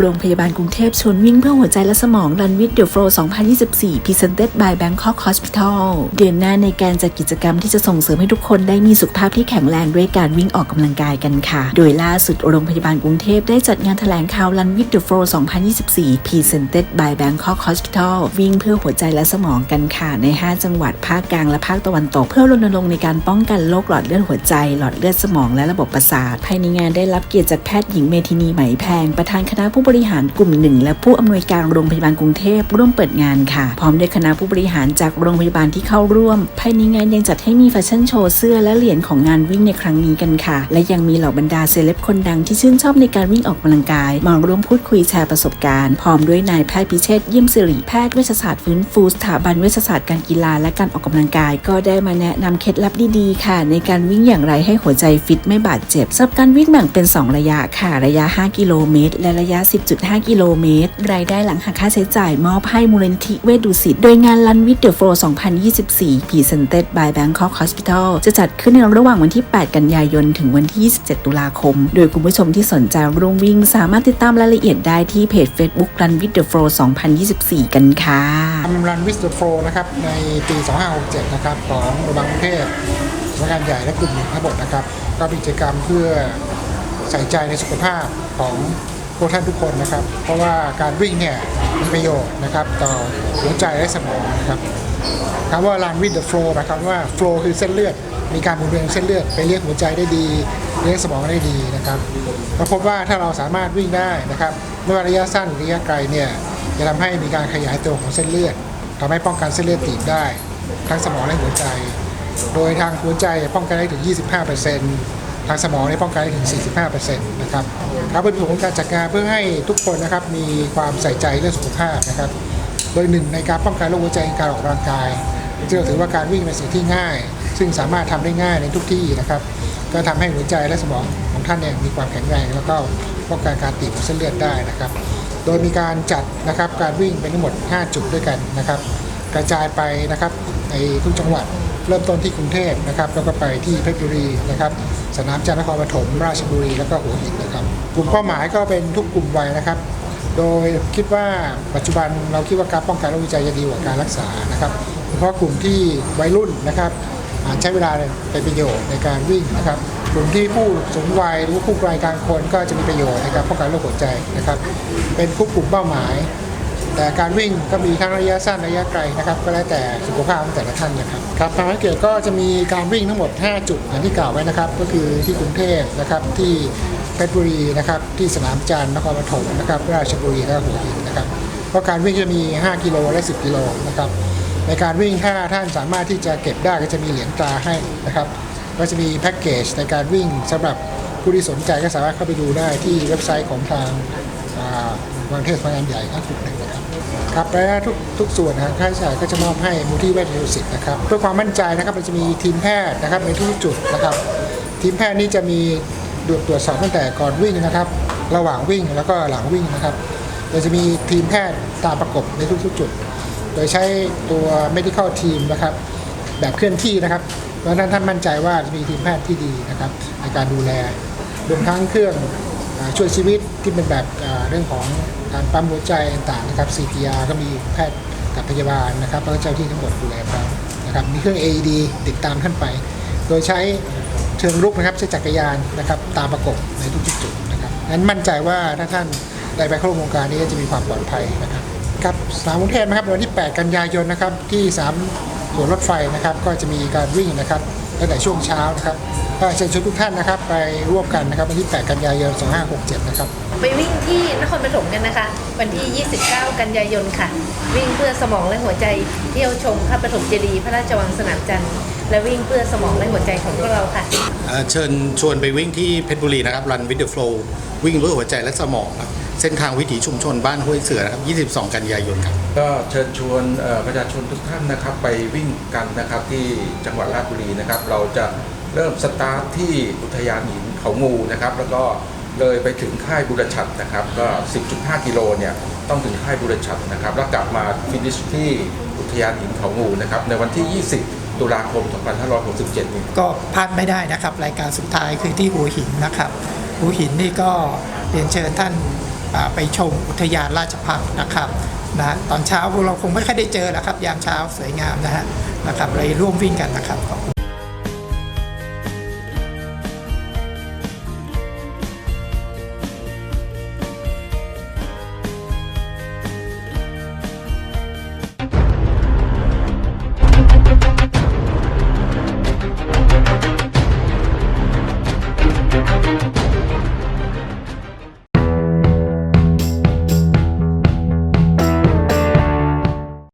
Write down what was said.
โรงพยาบาลกรุงเทพชวนวิ่งเพื่อหัวใจและสมองรันวิดเดอะโฟร์2024 Presented by Bangkok Hospital เดือนหน้าในการจัดกิจกรรมที่จะส่งเสริมให้ทุกคนได้มีสุขภาพที่แข็งแรงด้วยการวิ่งออกกำลังกายกันค่ะ โดยล่าสุดโรงพยาบาลกรุงเทพได้จัดงานแถลงข่าวรันวิดเดอะโฟร์2024 Presented by Bangkok Hospital วิ่งเพื่อหัวใจและสมองกันค่ะ ใน 5 จังหวัดภาคกลางและภาคตะวันตก เพื่อรณรงค์ในการป้องกันโรคหลอดเลือดหัวใจ หลอดเลือดสมองและระบบประสาท ภายในงานได้รับเกียรติจากแพทย์หญิงเมธินีไหมแพงประธานคณะผู้บริหารกลุ่มหนึ่งและผู้อำนวยการโรงพยาบาลกรุงเทพร่วมเปิดงานค่ะ พร้อมด้วยคณะผู้บริหารจากโรงพยาบาลที่เข้าร่วม ภายในงานยังจัดให้มีแฟชั่นโชว์เสื้อและเหรียญของงานวิ่งในครั้งนี้กันค่ะ และยังมีเหล่าบรรดาเซเลบคนดังที่ชื่นชอบในการวิ่งออกกำลังกายมาร่วมพูดคุยแชร์ประสบการณ์ พร้อมด้วยนายแพทย์พิเชษเยี่ยมสิริแพทย์เวชศาสตร์ฟื้นฟูสถาบันเวชศาสตร์การกีฬาและการออกกำลังกาย ก็ได้มาแนะนำเคล็ดลับดีๆค่ะ ในการวิ่งอย่างไรให้หัวใจฟิตไม่บาดเจ็บสำหรับการวิ่งแบ่งเป็น 2 ระยะค่ะ ระยะ 5 กิโลเมตร และระยะ10.5 กิโลเมตร รายได้หลังหักค่าใช้จ่ายมอบให้มูลนิธิเวชดุสิต โดยงานลันวิดเดอะโฟร์2024 Presented by Bangkok Hospital จะจัดขึ้นในระหว่างวันที่ 8 กันยายน ถึงวันที่ 27 ตุลาคม โดยคุณผู้ชมที่สนใจร่วมวิ่ง สามารถติดตามรายละเอียดได้ที่เพจ Facebook Run with the Flow 2024 กันค่ะทำรันวิสเตอร์โฟนะครับ ในปี 2567 นะครับ ของโรงพยาบาลกรุงเทพสำนักงานใหญ่และกลุ่มหนึ่งทั้งหมดนะครับ ก็เป็นกิจกรรมเพื่อใส่ใจในสุขภาพของ พวกท่านทุกคนนะครับ เพราะว่าการวิ่งเนี่ยมีประโยชน์นะครับต่อหัวใจและสมองนะครับคำว่า run with the flow หมายความว่า flow คือเส้นเลือด มีการหมุนเวียนของเส้นเลือดไปเลี้ยงหัวใจได้ดี เลี้ยงสมองได้ดีนะครับเราพบว่าถ้าเราสามารถวิ่งได้นะครับไม่ว่าระยะสั้นหรือระยะไกลเนี่ยจะทำให้มีการขยายตัวของเส้นเลือดทำให้ป้องกันเส้นเลือดตีบได้ ทั้งสมองและหัวใจ โดยทางหัวใจป้องกันได้ถึง 25% ทางสมองเนี่ยป้องกันได้ถึง 45%นะครับครับเป็นผลของการจัดการเพื่อให้ทุกคนนะครับมีความใส่ใจเรื่องสุขภาพนะครับ โดยหนึ่งในการป้องกันโรคหัวใจคือการออกกำลังกายซึ่งเราถือว่าการวิ่งเป็นสิ่งที่ง่าย ซึ่งสามารถทำได้ง่ายในทุกที่นะครับ ก็ทำให้หัวใจและสมองของท่านเนี่ยมีความแข็งแรงแล้วก็ป้องกันการตีบของเส้นเลือดได้นะครับ โดยมีการจัดนะครับการวิ่งเป็นทั้งหมด 5 จุดด้วยกันนะครับ กระจายไปนะครับในทุกจังหวัด เริ่มต้นที่กรุงเทพนะครับแล้วก็ไปที่เพชรบุรีนะครับสนามจันทร์นครปฐมราชบุรีแล้วก็หัวหินนะครับกลุ่มเป้าหมายก็เป็นทุกกลุ่มวัยนะครับ โดยคิดว่าปัจจุบันเราคิดว่าการป้องกันโรคหัวใจจะดีกว่าการรักษานะครับเพราะกลุ่มที่วัยรุ่นนะครับอาจใช้เวลาเป็นประโยชน์ในการวิ่งนะครับกลุ่มที่ผู้สูงวัยหรือผู้ไกลกลางคนก็จะมีประโยชน์ในการป้องกันโรคหัวใจนะครับ เป็นทุกกลุ่มเป้าหมาย แต่การวิ่งก็มีทั้งระยะสั้นระยะไกลนะครับก็แล้วแต่สุขภาพของแต่ละท่านนะครับครับทางนักเกียรติก็จะมีการวิ่งทั้งหมด 5 จุดอย่างที่กล่าวไว้นะครับ ก็คือที่กรุงเทพนะครับที่เพชรบุรีนะครับที่สนามจันทร์นครปฐมนะครับราชบุรีและหัวหินนะครับเพราะการวิ่งจะมี 5 กิโลและ 10 กิโลนะครับในการวิ่งถ้าท่านสามารถที่จะเก็บได้ก็จะมีเหรียญตราให้นะครับก็จะมีแพ็กเกจในการวิ่งสำหรับผู้ที่สนใจก็สามารถเข้าไปดูได้ที่เว็บไซต์ของทาง อ่ากรุงเทพสำนักงานใหญ่ก็ถูกหนึ่งนะครับครับและทุกทุกส่วนนะครับค่าใช้จ่ายก็จะมอบให้มูลที่เวชมิวสิกนะครับเพื่อความมั่นใจนะครับมันจะมีทีมแพทย์นะครับในทุกจุดนะครับ ทีมแพทย์นี่จะมีตรวจสอบตั้งแต่ก่อนวิ่งนะครับ ระหว่างวิ่งแล้วก็หลังวิ่งนะครับโดยจะมีทีมแพทย์ตามประกบในทุกๆจุด โดยใช้ตัว medical team นะครับ แบบเคลื่อนที่นะครับเพราะนั้นท่านมั่นใจว่าจะมีทีมแพทย์ที่ดีนะครับในการดูแลรวมทั้งเครื่อง ช่วยชีวิตที่เป็นแบบเรื่องของการปั๊มหัวใจต่างๆนะครับ CPR ก็มีแพทย์กับพยาบาลนะครับแล้วก็เจ้าที่ทั้งหมดดูแลเขานะครับมีเครื่อง AED ติดตามท่านไป โดยใช้เชิงรุกนะครับใช้จักรยานนะครับตามประกบในทุกจุดนะครับนั้นมั่นใจว่าถ้าท่านได้ไปเข้าร่วมโครงการนี้จะมีความปลอดภัยนะครับครับสนามกรุงเทพนะครับวันที่ 8 กันยายนนะครับที่สามสวนรถไฟนะครับก็จะมีการวิ่งนะครับ ตั้งแต่ช่วงเช้านะครับก็เชิญชวนทุกท่านนะครับ ไปร่วมกันนะครับวันที่ 8 กันยายน 2567 นะครับ ไปวิ่งที่นครปฐมกันนะคะ วันที่ 29 กันยายนค่ะ วิ่งเพื่อสมองและหัวใจเที่ยวชมพระปฐมเจดีย์พระราชวังสนามจันทร์และวิ่งเพื่อสมองและหัวใจของพวกเราค่ะเอ่อเชิญชวนไปวิ่งที่เพชรบุรีนะครับ Run with the Flow วิ่งเพื่อหัวใจและสมองครับ เส้นทางวิถีชุมชนบ้านห้วยเสือนะครับ 22 กันยายนครับ ก็เชิญชวนเอ่อประชาชนทุกท่านนะครับ ไปวิ่งกันนะครับที่จังหวัดราชบุรีนะครับ เราจะเริ่มสตาร์ทที่อุทยานหินเขางูนะครับ แล้วก็เลยไปถึงค่ายบุรชัดนะครับ ก็ 10.5 กิโลเนี่ยต้องถึงค่ายบุรชัดนะครับ แล้วกลับมาฟินิชที่อุทยานหินเขางูนะครับ ในวันที่ 20 ตุลาคม 2567 นี้ก็พลาดไม่ได้นะครับ รายการสุดท้ายคือที่หัวหินนะครับหัวหินนี่ก็เรียนเชิญท่านอ่า ไปชมอุทยานราชพักษ์นะครับนะฮะตอนเช้าพวกเราคงไม่ค่อยได้เจอแล้วครับ ยามเช้าสวยงามนะฮะนะครับเลยร่วมวิ่งกันนะครับขอบคุณ